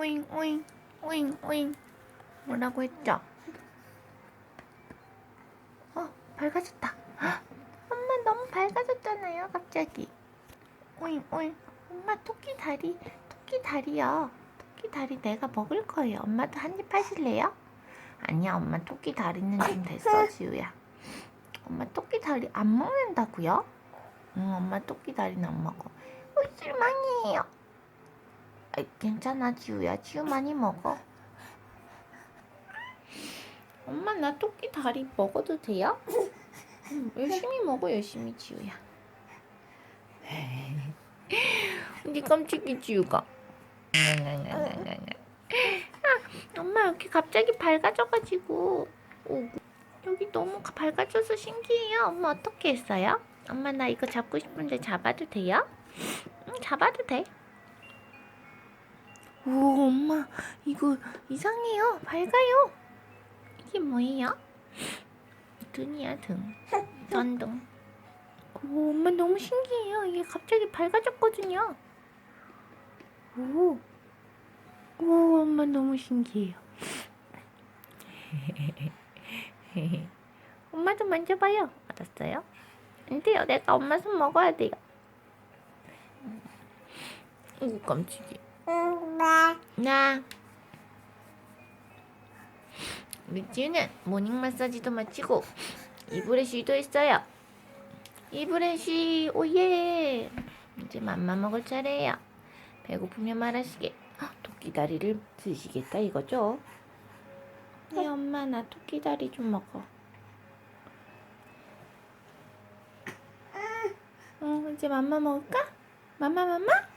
오잉 오잉 오잉 오잉. 뭐라고 했죠? 어 밝아졌다. 헉, 엄마 너무 밝아졌잖아요 갑자기. 오잉 오잉. 엄마 토끼 다리 토끼 다리요. 토끼 다리 내가 먹을 거예요. 엄마도 한 입 하실래요? 아니야 엄마 토끼 다리는 좀 됐어 지우야. 엄마 토끼 다리 안 먹는다고요? 응 엄마 토끼 다리는 안 먹어. 어 실망이에요 괜찮아 지우야? 지우 많이 먹어? 엄마 나 토끼 다리 먹어도 돼요? 응, 열심히 먹어 열심히 지우야. 근데 깜찍이 지우가. 아, 엄마 여기 갑자기 밝아져가지고. 오, 여기 너무 밝아져서 신기해요. 엄마 어떻게 했어요? 엄마 나 이거 잡고 싶은데 잡아도 돼요? 응 잡아도 돼 오, 엄마, 이거 이상해요. 밝아요. 이게 뭐예요? 등이야, 등. 전등. 오, 엄마 너무 신기해요. 이게 갑자기 밝아졌거든요. 오, 오, 엄마 너무 신기해요. 엄마도 만져봐요. 알았어요? 안 돼요. 내가 엄마 손 먹어야 돼요. 오, 깜찍이. 나 우리 지우는 모닝 마사지도 마치고 이브레쉬도 했어요. 이브레쉬 오예. 이제 맘마 먹을 차례예요. 배고프면 말하시게. 헉, 토끼 다리를 드시겠다 이거죠? 네 엄마 나 토끼 다리 좀 먹어. 응 이제 맘마 먹을까? 맘마 맘마?